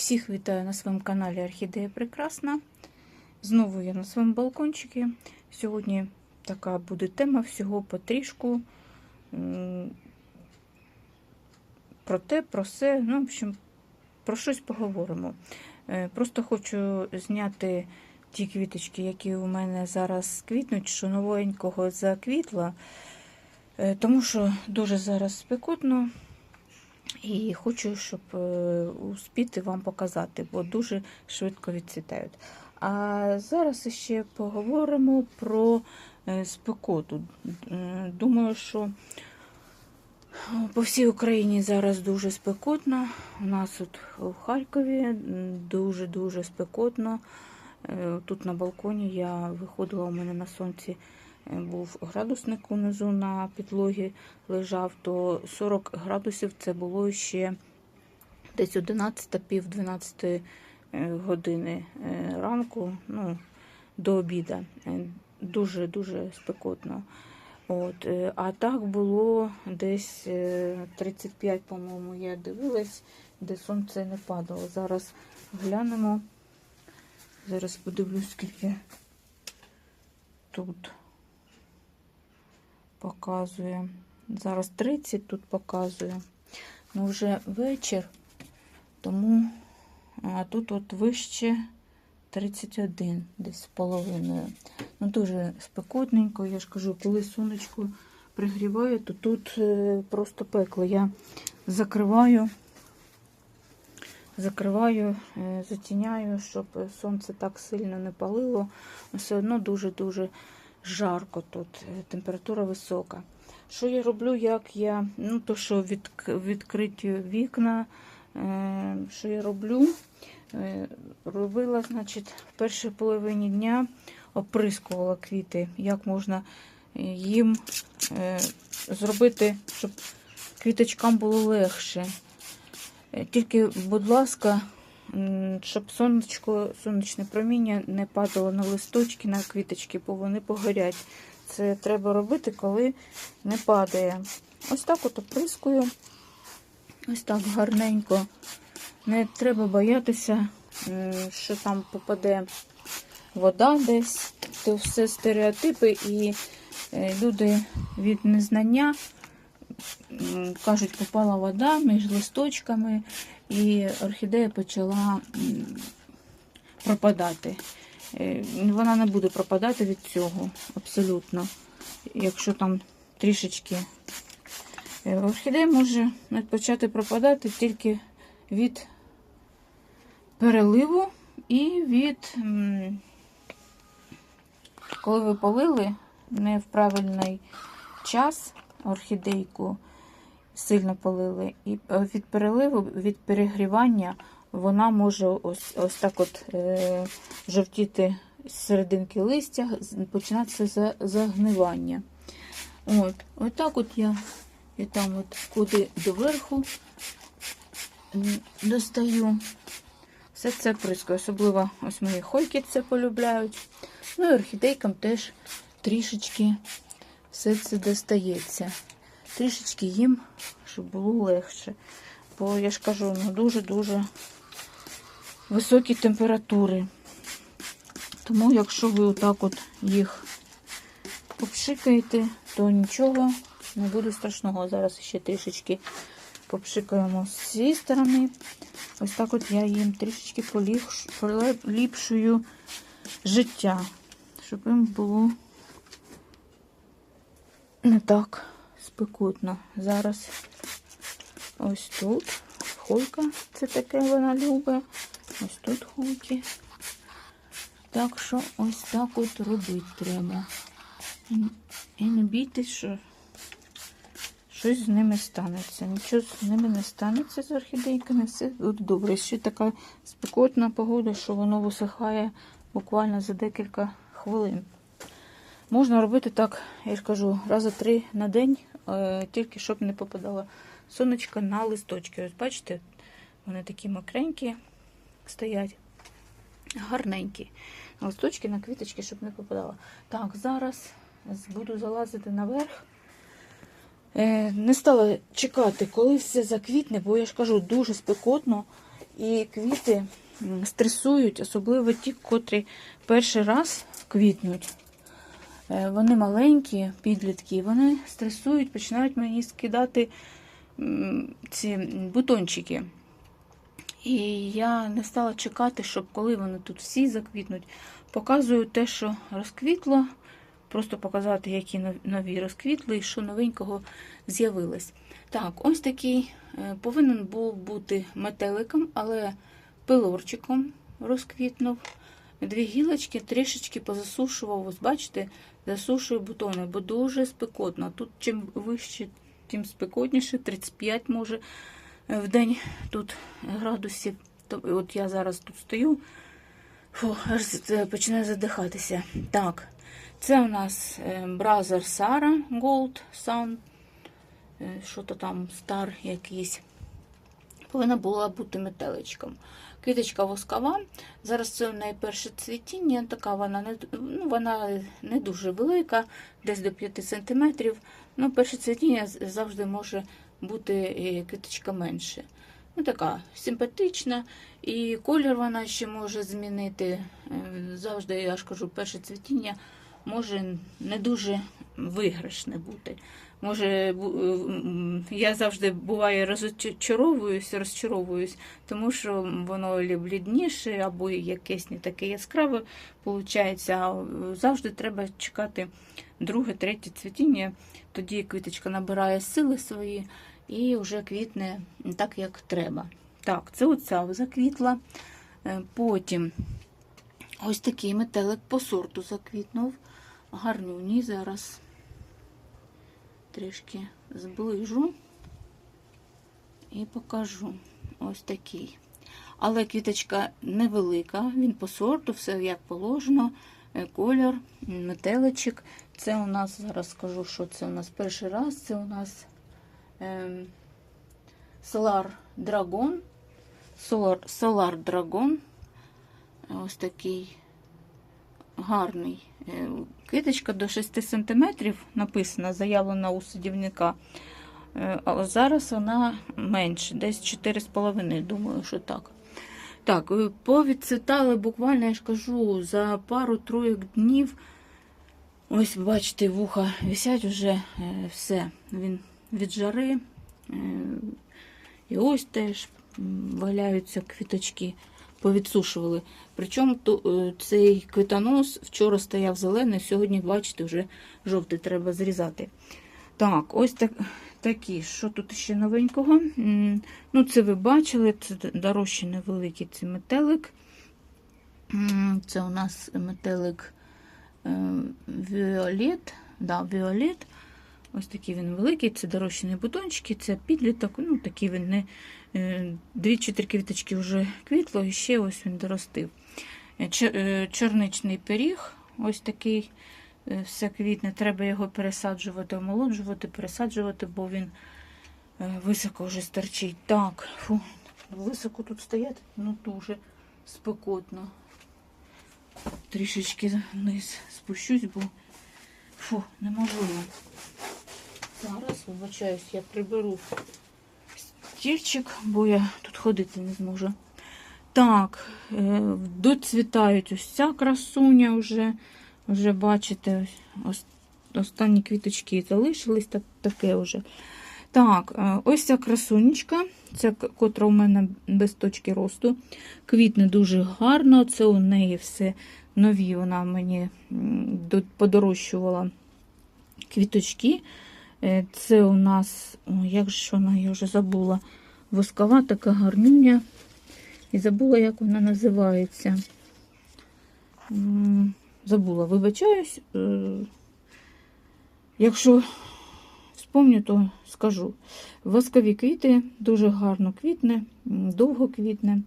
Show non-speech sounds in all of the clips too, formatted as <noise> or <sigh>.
Всіх вітаю на своєму каналі Орхідея Прекрасна. Знову я на своєму балкончику. Сьогодні така буде тема всього потрішку. Про те, про все. Ну, в общем, про щось поговоримо. Е, Просто хочу зняти ті квіточки, які у мене зараз квітнуть, що новенького заквітла. Е, Тому що дуже зараз спекотно. І хочу, щоб е, успіти вам показати, бо дуже швидко відцвітають. А зараз ще поговоримо про е, спекоту. Е, Думаю, що по всій Україні зараз дуже спекотно. У нас тут в Харкові дуже-дуже спекотно. Тут на балконі я виходила, у мене на сонці був градусник унизу на підлогі лежав, то 40 градусів це було ще десь 11 пів 12 е, години е, ранку, ну, до обіда. Дуже-дуже спекотно. От, е, а так було десь е, 35, по-моєму, я дивилась, де сонце не падало. Зараз глянемо. Зараз подивлюсь, скільки тут показує. Зараз 30 тут показує. Ну, вже вечір, тому а тут от вище 31, десь з половиною. Ну, дуже спекотненько, я ж кажу, коли сонечко пригріває, то тут е, просто пекло. Я закриваю, закриваю, е, затіняю, щоб сонце так сильно не палило. Все одно дуже-дуже жарко тут, е, температура висока. Що я роблю, як я, ну то що від, відкриті вікна, е, що я роблю? Е, робила, значить, в першій половині дня оприскувала квіти, як можна е, їм е, зробити, щоб квіточкам було легше. Е, Тільки, будь ласка, щоб сонечко, сонячне проміння не падало на листочки, на квіточки, бо вони погорять. Це треба робити, коли не падає. Ось так от оприскую. Ось так гарненько. Не треба боятися, що там попаде вода десь. Це все стереотипи, і е, люди від незнання кажуть, попала вода між листочками, і орхідея почала пропадати. Е, Вона не буде пропадати від цього абсолютно. Якщо там трішечки Е, орхідея може почати пропадати тільки від переливу і від, коли ви полили не в правильний час орхідейку, сильно полили, і е, від переливу, від перегрівання вона може ось, ось так от е, жовтіти з серединки листя, починатися за, загнивання. От, от так от я і там от куди доверху достаю. Все це прискаю. Особливо ось мої хойки це полюбляють. Ну і орхідейкам теж трішечки все це достається. Трішечки їм, щоб було легше. Бо я ж кажу, ну дуже-дуже високі температури. Тому, якщо ви отак от їх попшикаєте, то нічого не буде страшного. Зараз ще трішечки попшикаємо з цієї сторони. Ось так от я їм трішечки поліпш- поліпшую життя, щоб їм було не так спекотно. Зараз ось тут хойка, це таке вона любить. Ось тут хойки. Так що ось так от робити треба. І, не бійтесь, що щось з ними станеться. Нічого з ними не станеться з орхідейками, все буде добре. Ще така спекотна погода, що воно висихає буквально за декілька хвилин. Можна робити так, я ж кажу, рази три на день, тільки щоб не попадало сонечко на листочки. Ось бачите, вони такі мокренькі стоять, гарненькі. Листочки на квіточки, щоб не попадало. Так, зараз буду залазити наверх. Е, Не стала чекати, коли все заквітне, бо я ж кажу, дуже спекотно. І квіти стресують, особливо ті, котрі перший раз квітнуть. Е, Вони маленькі, підлітки, вони стресують, починають мені скидати ці бутончики. І я не стала чекати, щоб коли вони тут всі заквітнуть, показую те, що розквітло, просто показати, які нові розквітли і що новенького з'явилось. Так, ось такий е, повинен був бути метеликом, але пилорчиком розквітнув. Дві гілочки трішечки позасушував. Ось бачите, засушую бутони, бо дуже спекотно. Тут чим вище, тим спекотніше, 35 може е, в день тут градусів. От я зараз тут стою, фу, аж починаю задихатися. Так, це у нас е, Бразер Сара Gold Sun. Е, Що то там стар якийсь. Повинна була бути метеличком. Квіточка воскова. Зараз це найперше цвітіння, така вона не, ну, вона не дуже велика, десь до 5 см. Ну, перше цвітіння завжди може бути е, квіточка менше. Ну, така симпатична, і колір вона ще може змінити. Е, Завжди, я ж кажу, перше цвітіння може не дуже виграшне бути. Може, е, я завжди буває розчаровуюсь, розчаровуюсь, тому що воно лі блідніше або якесь не таке яскраве виходить. А е, завжди треба чекати друге, третє цвітіння. Тоді квіточка набирає сили свої і вже квітне так, як треба. Так, це оця заквітла. Е, Потім ось такий метелик по сорту заквітнув. Гарнюні зараз трішки зближу і покажу. Ось такий. Але квіточка невелика, він по сорту, все як положено. Е, Колір, метеличок. Це у нас, зараз скажу, що це у нас перший раз. Це у нас ем, Solar Dragon. Solar, Solar Dragon. Ось такий гарний. Е, Квіточка до 6 см написана, заявлена у садівника. Е, А зараз вона менше, десь 4,5, думаю, що так. Так, е, повідцвітали буквально, я ж кажу, за пару-троєк днів. Ось, бачите, вуха висять вже все. Він від жари. І ось теж валяються квіточки, повідсушували. Причому ту- е, цей квітонос вчора стояв зелений, сьогодні, бачите, вже жовтий треба зрізати. Так, ось так, такі. Що тут ще новенького? Ну, це ви бачили, це дорожче невеликий це метелик. Це у нас метелик е, Віолет. Да, Віолет. Ось такий він великий, це дорощені бутончики, це підліток. Ну, такий він не е, дві чи три квіточки вже квітло, і ще ось він доростив. Е, е, Чорничний пиріг, ось такий все квітне. Треба його пересаджувати, омолоджувати, пересаджувати, бо він високо вже старчить. Так, фу, високо тут стояти, ну дуже спекотно. Трішечки вниз спущусь, бо фу, неможливо. Зараз, вибачаюсь, я приберу стільчик, бо я тут ходити не зможу. Так, е, доцвітають ось ця красуня вже. Вже бачите, ось останні квіточки залишились, так, таке вже. Так, е, ось ця красунечка, к- котра у мене без точки росту. Квітне дуже гарно, це у неї все нові. Вона мені подорожчувала квіточки. Е, Це у нас, о, як ж вона, я вже забула, воскова така гарнюня. І забула, як вона називається. Забула, вибачаюсь. Е, Якщо вспомню, то скажу. Воскові квіти дуже гарно квітне, довго квітне.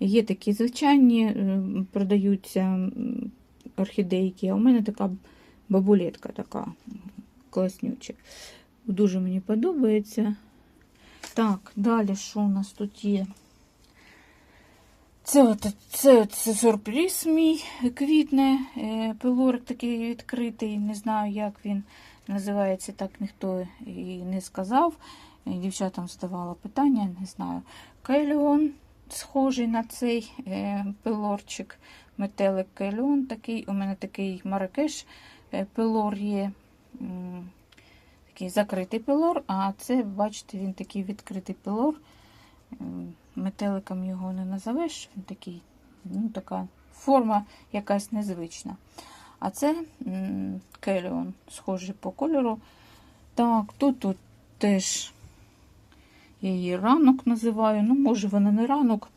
Є такі звичайні, е, продаються орхідейки, а у мене така бабулетка така класнюча. Дуже мені подобається. Так, далі що у нас тут є? Це, от, це, це сюрприз мій квітне. Е, Пилорик такий відкритий, не знаю, як він називається, так ніхто і не сказав. Е, Дівчатам ставало питання, не знаю. Кайліон схожий на цей е, пилорчик. Метелик кельон такий. У мене такий маракеш пилор є. Такий закритий пилор, а це, бачите, він такий відкритий пилор. Метеликом його не назовеш. Він такий, ну, така форма якась незвична. А це келіон, схожий по кольору. Так, тут, тут теж її ранок називаю. Ну, може, вона не ранок,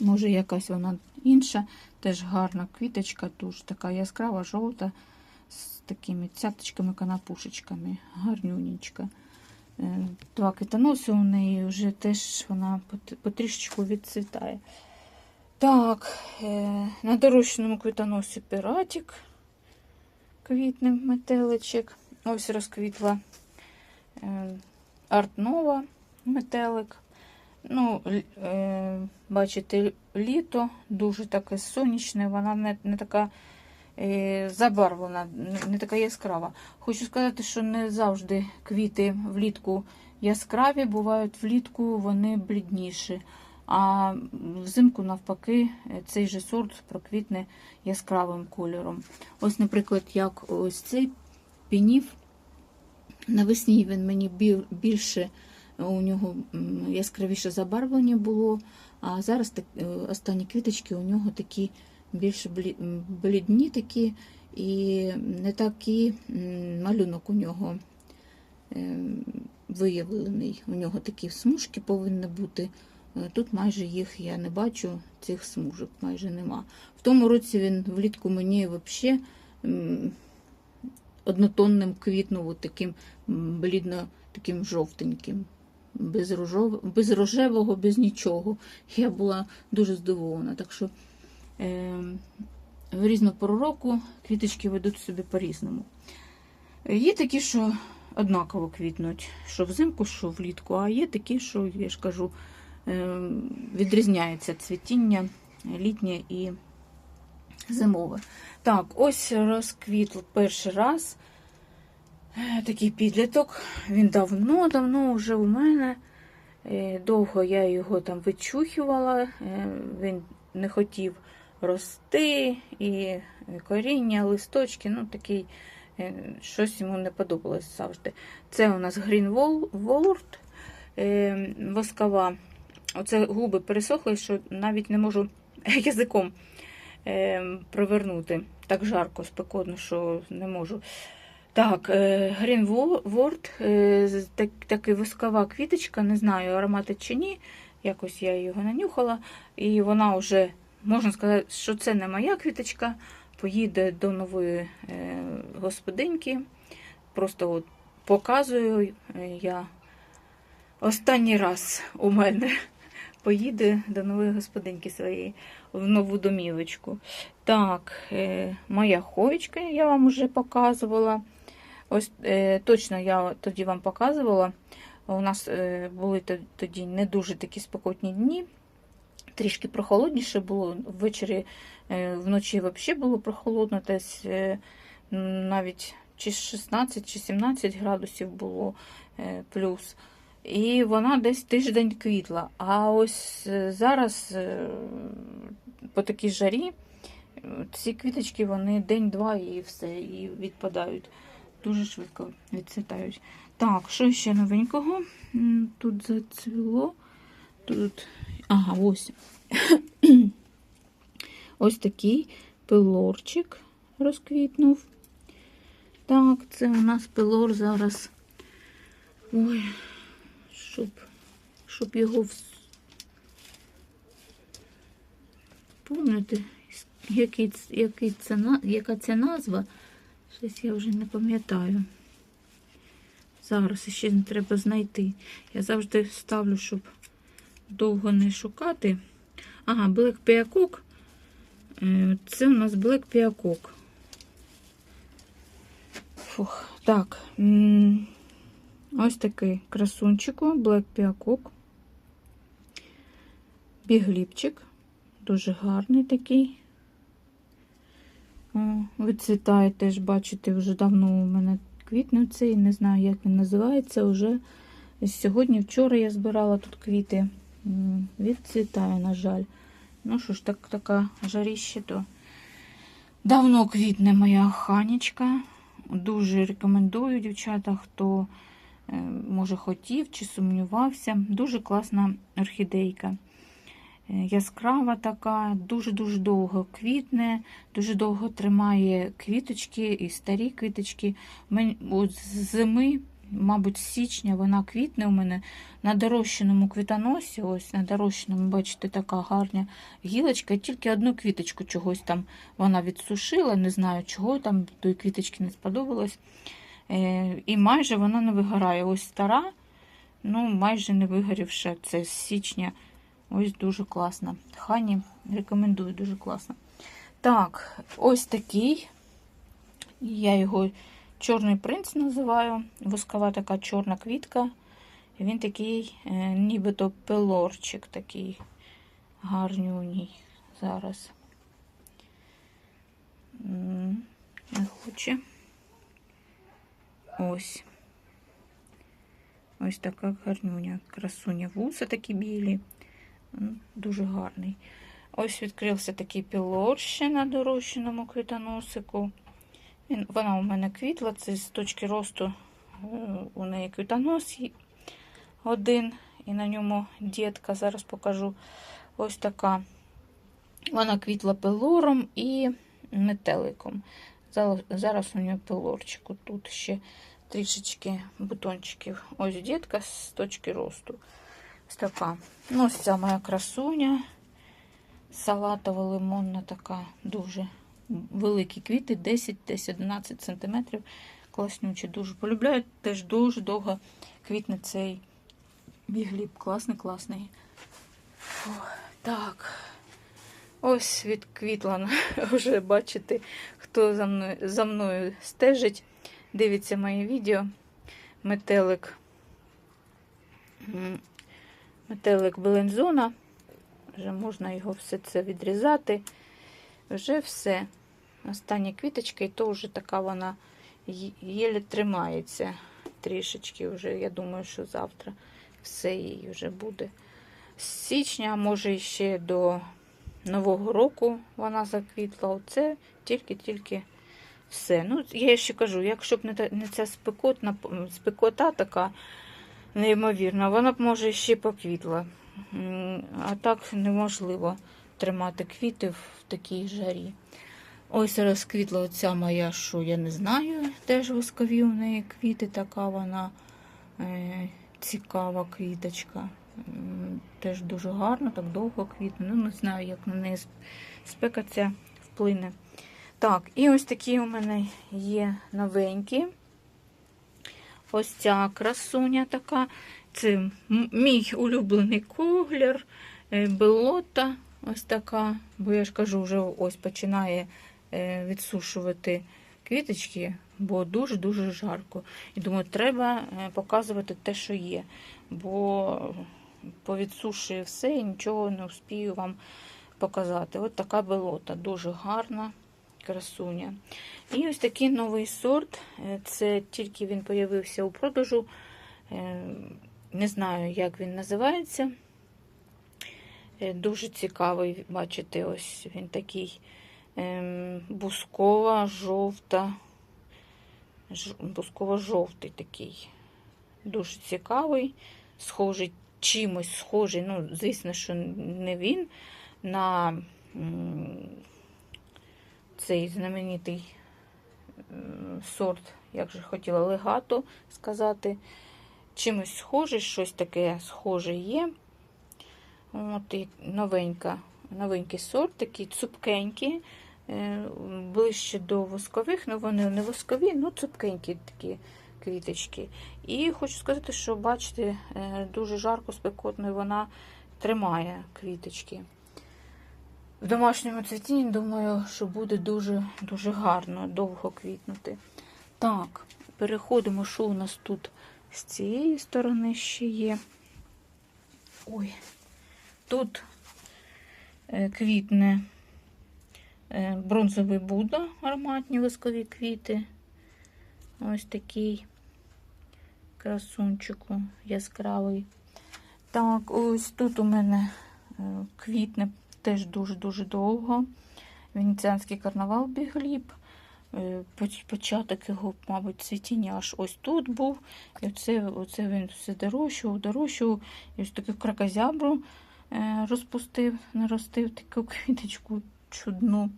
може, якась вона інша. Теж гарна квіточка, дуже така яскрава, жовта, з такими цяточками, канапушечками. Гарнюнічка. Е, Два квітоноси у неї вже теж вона потрішечку відцвітає. Так, е, на дорожчому квітоносі пиратик, квітний метеличок. Ось розквітла е, артнова метелик. Ну, бачите, літо дуже таке сонячне, вона не, не така забарвлена, не, така яскрава. Хочу сказати, що не завжди квіти влітку яскраві, бувають влітку вони блідніші. А взимку, навпаки, цей же сорт проквітне яскравим кольором. Ось, наприклад, як ось цей пінів. Навесні він мені більше у нього яскравіше забарвлення було, а зараз е, останні квіточки у нього такі більш блідні такі і не такий малюнок у нього е, виявлений. У нього такі смужки повинні бути. Е, Тут майже їх я не бачу, цих смужок майже нема. В тому році він влітку мені взагалі однотонним квітнув таким блідно таким жовтеньким. Без, рожевого, без нічого. Я була дуже здивована. Так що. В різну пору року квіточки ведуть собі по-різному. Є такі, що однаково квітнуть, що взимку, що влітку, а є такі, що, я ж кажу, е, відрізняється цвітіння літнє і зимове. Так, ось розквітл перший раз. Е, Такий підліток. Він давно-давно вже у мене. Е, Довго я його там вичухувала, е, він не хотів рости, і коріння, листочки, ну такий, е, щось йому не подобалось завжди. Це у нас Green Wallard, е, воскова. Оце губи пересохли, що навіть не можу <laughs> язиком е, провернути. Так жарко, спекотно, що не можу. Так, е, е, з- так, така воскова квіточка, не знаю, аромати чи ні. Якось я його нанюхала, і вона вже, можна сказати, що це не моя квіточка, поїде до нової е, господиньки. Просто от показую е, я останній раз у мене <laughs> поїде до нової господинки своєї в нову домівочку. Так, е, моя хоєчка я вам вже показувала. Ось точно я тоді вам показувала. У нас були тоді не дуже такі спекотні дні. Трішки прохолодніше було. Ввечері е, вночі взагалі було прохолодно, десь е, навіть чи 16 чи 17 градусів було е, плюс. І вона десь тиждень квітла. А ось зараз по такій жарі ці квіточки вони день-два і все, і відпадають. Дуже швидко відцвітають. Так, що ще новенького? Тут зацвіло. Тут. Ага, ось. <coughs> ось такий пилорчик розквітнув. Так, це у нас пилор зараз. Ой, щоб, щоб його вс- Помните, який, який це, яка це назва? Щось я вже не пам'ятаю. Зараз ще не треба знайти. Я завжди ставлю, щоб довго не шукати. Ага, Black Peacock. Е, Це у нас Black Peacock. Фух, так. Ось такий красунчику, Black Peacock. Бігліпчик. Дуже гарний такий. О, вицвітає теж, бачите, вже давно у мене квітне цей, не знаю, як він називається. Уже сьогодні, вчора я збирала тут квіти. Відцвітає, на жаль. Ну що ж, так, така жаріще, то давно квітне моя ханічка. Дуже рекомендую, дівчата, хто е, може хотів чи сумнівався. Дуже класна орхідейка. Е, Яскрава така, дуже-дуже довго квітне, дуже довго тримає квіточки і старі квіточки. От з зими, мабуть, з січня вона квітне у мене на дорощеному квітоносі. Ось на дорощеному, бачите, така гарна гілочка. Тільки одну квіточку чогось там вона відсушила, не знаю чого там, тої квіточки не сподобалось. Е, І майже вона не вигорає. Ось стара, ну майже не вигорівша. Це з січня. Ось дуже класно. Хані рекомендую, дуже класно. Так, ось такий. Я його чорний принц називаю. Воскова така чорна квітка. Він такий, е, нібито пелорчик такий гарнюній зараз. Не хоче. Ось. Ось така гарнюня. Красуня. Вуса такі білі. Дуже гарний. Ось відкрився такий пілор на дорощеному квітоносику. Вона у мене квітла, це з точки росту е, у неї квітонос один, і на ньому дітка, зараз покажу. Ось така. Вона квітла пилором і метеликом. Зараз- у нього пилорчику. Тут ще трішечки бутончиків. Ось дітка з точки росту. Ось така. Ну, ось ця моя красуня. Салатова лимонна така дуже великі квіти, 10-11 см. Класнючі, дуже полюбляю. Теж дуже довго квітне цей бігліб. Класний, класний. О, так. Ось відквітла <laughs> вже бачите, хто за мною, за мною стежить, дивиться моє відео. Метелик. Метелик Белензона. Вже можна його все це відрізати. Вже все. Остання квіточка, і то вже така вона є- єле тримається трішечки. Вже, я думаю, що завтра все їй вже буде. З січня, може ще до Нового року вона заквітла. Оце тільки-тільки все. Ну, я ще кажу, якщо б не, ця спекотна, спекота така неймовірна, вона б може ще поквітла. А так неможливо тримати квіти в такій жарі. Ось розквітла оця моя, що я не знаю, теж воскові у неї квіти, така вона е, цікава квіточка. Теж дуже гарно, так довго квітне. Ну, не знаю, як на неї сп- спека ця вплине. Так, і ось такі у мене є новенькі. Ось ця красуня така. Це мій улюблений коглер, е, белота. Ось така. Бо я ж кажу, вже ось починає відсушувати квіточки, бо дуже-дуже жарко. І думаю, треба е, показувати те, що є. Бо повідсушує все і нічого не успію вам показати. Ось така белота, дуже гарна красуня. І ось такий новий сорт. Е, Це тільки він з'явився у продажу. Е, Не знаю, як він називається. Е, Дуже цікавий, бачите, ось він такий бускова, жовта, бусково-жовтий такий. Дуже цікавий, схожий чимось схожий. Ну, звісно, що не він на цей знаменитий сорт, як же хотіла легато сказати. Чимось схожий, щось таке схоже є. От і новенька, новенький сорт, такий цупкенький, е, ближче до воскових, ну вони не воскові, ну цупкенькі такі квіточки. І хочу сказати, що бачите, е, дуже жарко, спекотно, і вона тримає квіточки. В домашньому цвітінні, думаю, що буде дуже, дуже гарно, довго квітнути. Так, переходимо, що у нас тут з цієї сторони ще є. Ой, тут квітне е, бронзовий Будда, ароматні воскові квіти. Ось такий красунчику яскравий. Так, ось тут у мене е, квітне теж дуже-дуже довго. Венеціанський карнавал бігліб. Е, Початок його, мабуть, цвітіння аж ось тут був. І оце, оце він все дорощував, дорощував. І ось таку кракозябру е, розпустив, наростив таку <laughs> квіточку чудну.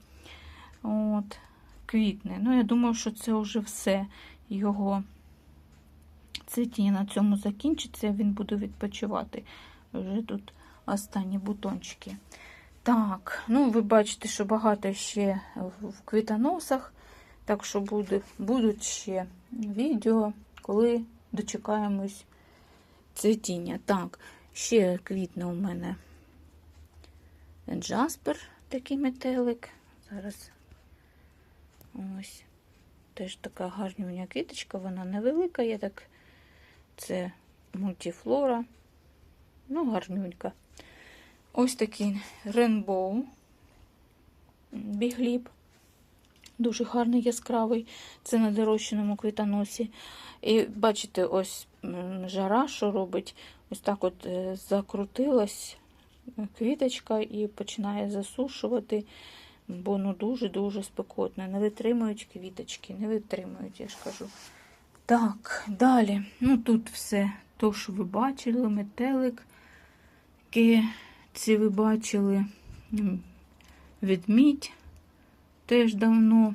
От, квітне. Ну, я думаю, що це вже все. Його цвітіння на цьому закінчиться, він буде відпочивати. Вже тут останні бутончики. Так, ну ви бачите, що багато ще в в квітоносах. Так що буде, будуть ще відео, коли дочекаємось цвітіння. Так, ще квітне у мене Джаспер, такий метелик. Зараз ось теж така гарнюня квіточка, вона невелика, є так. Це мультифлора. Ну, гарнюнька. Ось такий рейнбоу бігліб. Дуже гарний яскравий. Це на дорощеному квітоносі. І бачите, ось жара, що робить, ось так от е, закрутилась квіточка і починає засушувати, бо ну дуже-дуже спекотно. Не витримують квіточки, не витримують, я ж кажу. Так, далі. Ну тут все. То, що ви бачили, метелик, ки ці ви бачили, М, ведмідь теж давно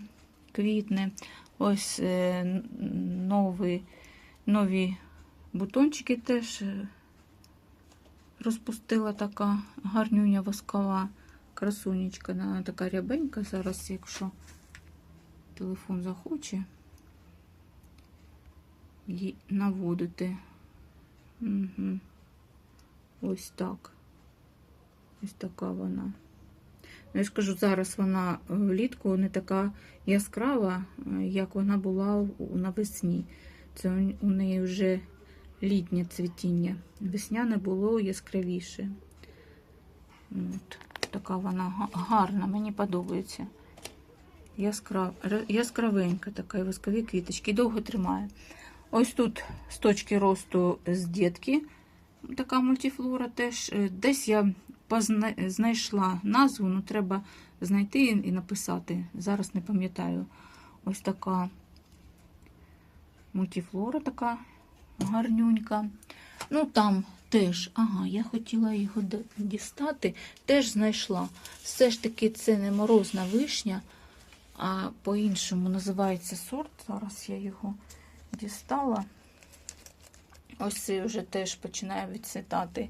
квітне. Ось е, нові, нові бутончики теж е, розпустила така гарнюня воскова красунечка. Вона така рябенька зараз, якщо телефон захоче її наводити. Угу. Ось так. Ось така вона. Ну, Я ж кажу, зараз вона е, влітку не така яскрава, е, як вона була навесні. Це у неї вже літнє цвітіння. Весняне було яскравіше. От. Така вона гарна, мені подобається. Яскрав... Яскравенька така, і воскові квіточки. Довго тримає. Ось тут з точки росту з дітки така мультифлора теж. Е, Десь я позна... знайшла назву, ну треба знайти і написати. Зараз не пам'ятаю. Ось така мультифлора така гарнюнька. Ну там теж, ага, я хотіла його дістати, теж знайшла. Все ж таки це не морозна вишня, а по-іншому називається сорт. Зараз я його дістала. Ось цей вже теж починає відцвітати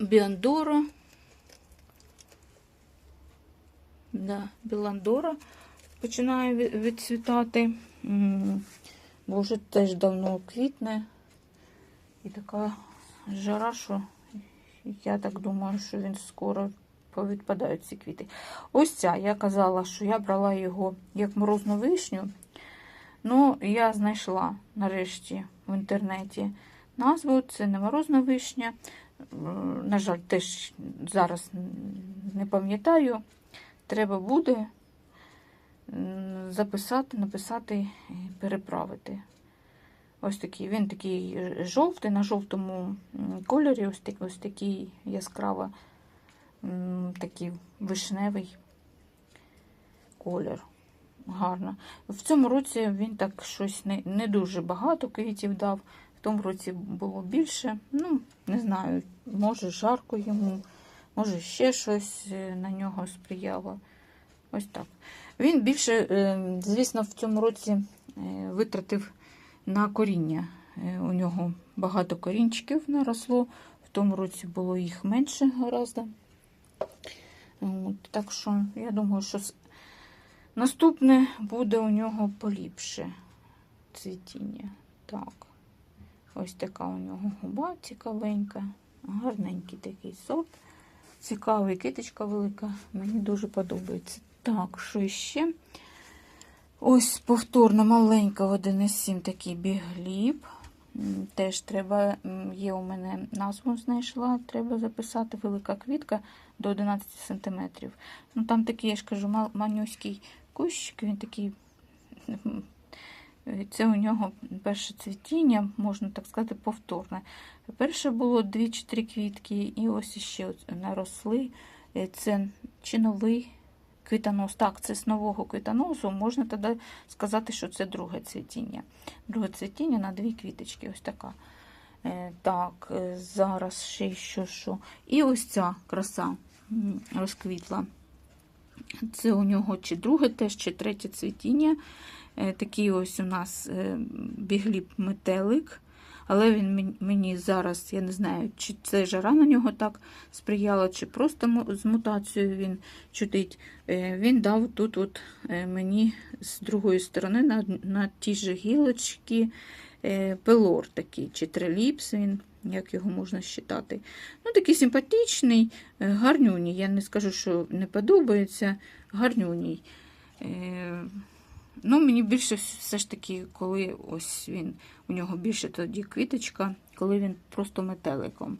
Біандора. Да, Біландора починає ві- відцвітати. Бо вже теж давно квітне. І така жара, що я так думаю, що він скоро повідпадають ці квіти. Ось ця, я казала, що я брала його як морозну вишню. Ну, я знайшла нарешті в інтернеті назву. Це не морозна вишня. На жаль, теж зараз не пам'ятаю. Треба буде записати, написати переправити. Ось такий. Він такий жовтий, на жовтому кольорі, ось такий, ось такий яскраво такий вишневий колір. Гарно. В цьому році він так щось не, не дуже багато квітів дав. В тому році було більше. Ну, не знаю, може жарко йому, може ще щось е, на нього сприяло. Ось так. Він більше, е, звісно, в цьому році е, витратив на коріння. Е, У нього багато корінчиків наросло. В тому році було їх менше гораздо. Так що я думаю, що наступне буде у нього поліпше цвітіння. Так. Ось така у нього губа цікавенька. Гарненький такий сорт. Цікавий, киточка велика. Мені дуже подобається. Так, що ще? Ось повторно маленька в 1,7 такий бігліб. Теж треба, є у мене назву знайшла, треба записати велика квітка до 11 см. Ну там такий, я ж кажу, манюський кущик, він такий Це у нього перше цвітіння, можна так сказати, повторне. Перше було дві чи три квітки, і ось ще наросли. Е, Це чи новий квітонос. Так, це з нового квітоносу. Можна тоді сказати, що це друге цвітіння. Друге цвітіння на дві квіточки. Ось така. Е, Так, е, зараз ще що, що. І ось ця краса розквітла. Це у нього чи друге теж, чи третє цвітіння. Е, Такий ось у нас бігліп метелик. Але він мені зараз, я не знаю, чи це жара на нього так сприяла, чи просто з мутацією він чудить. Е, Він дав тут от е, мені з другої сторони на, на ті ж гілочки е, пелор такий, чи триліпс він, як його можна вважати. Ну, такий симпатичний, гарнюній. Я не скажу, що не подобається, гарнюній. Ну, мені більше все ж таки, коли ось він, у нього більше тоді квіточка, коли він просто метеликом.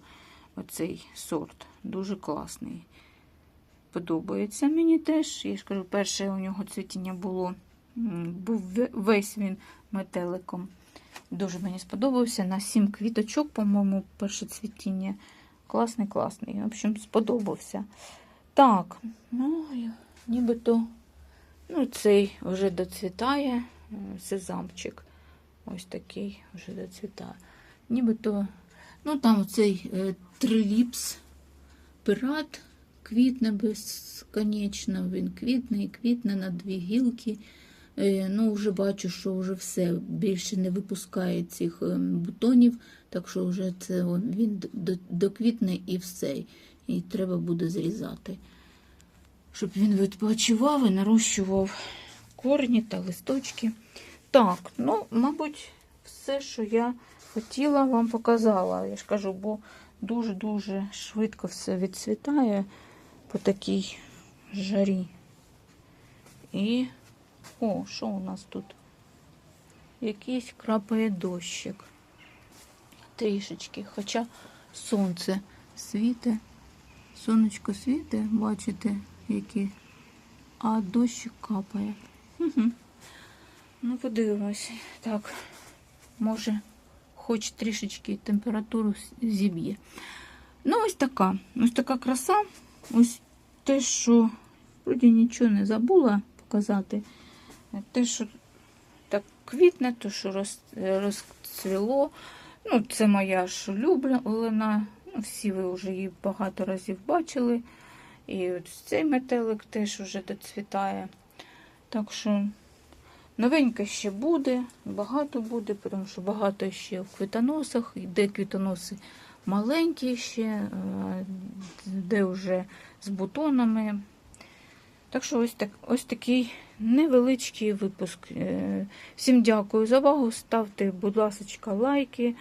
Оцей сорт. Дуже класний. Подобається мені теж. Я ж кажу, перше у нього цвітіння було, був весь він метеликом. Дуже мені сподобався. На сім квіточок, по-моєму, перше цвітіння. Класний, класний. В общем, сподобався. Так, ну, нібито. Ну, цей вже доцвітає е, сезамчик. Ось такий вже доцвітає. Нібито, ну там цей е, триліпс пират квітне безконечно. Він квітне і квітне на дві гілки. Е, ну, вже бачу, що вже все більше не випускає цих бутонів, так що вже це він доквітне і все. І треба буде зрізати щоб він відпочивав і нарощував корні та листочки. Так, ну, мабуть, все, що я хотіла, вам показала. Я ж кажу, бо дуже-дуже швидко все відцвітає по такій жарі. І, о, що у нас тут? Якийсь крапає дощик. Трішечки, хоча сонце світе. Сонечко світе, бачите, які, а дощик капає. Ну, подивимось. Так, може, хоч трішечки температуру зіб'є. Ну, ось така. Ось така краса. Ось те, що вроді нічого не забула показати. Те, що так квітне, то, що роз, розцвіло. Ну, це моя ж улюблена. Ну, Всі ви вже її багато разів бачили. І от цей метелик теж вже доцвітає. Так що новеньке ще буде, багато буде, тому що багато ще в квітоносах, де квітоноси маленькі ще, е, де вже з бутонами. Так що ось, так, ось такий невеличкий випуск. Е, Всім дякую за увагу. Ставте, будь ласка, лайки,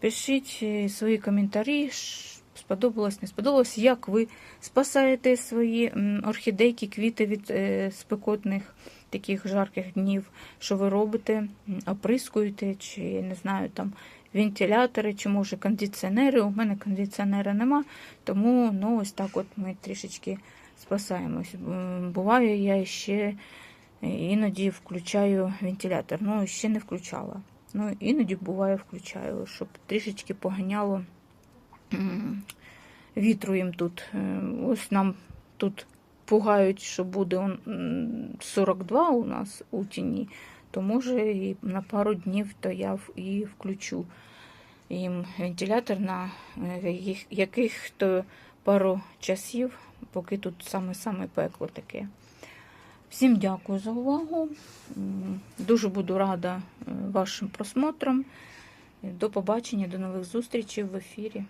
пишіть е, свої коментарі. Сподобалось, не сподобалось, як ви спасаєте свої орхідейки, квіти від е, спекотних таких жарких днів, що ви робите, оприскуєте, чи не знаю, там вентилятори, чи може кондиціонери. У мене кондиціонера нема, тому ну, ось так от ми трішечки спасаємось. Буває, я ще іноді включаю вентилятор. Ну, ще не включала. Ну, іноді буває включаю, щоб трішечки поганяло вітру їм тут. Е, Ось нам тут пугають, що буде 42 у нас у тіні, то може і на пару днів то я і включу їм вентилятор на е, яких- яких-то пару часів, поки тут саме-саме пекло таке. Всім дякую за увагу. Дуже буду рада е, вашим просмотрам. До побачення, до нових зустрічей в ефірі.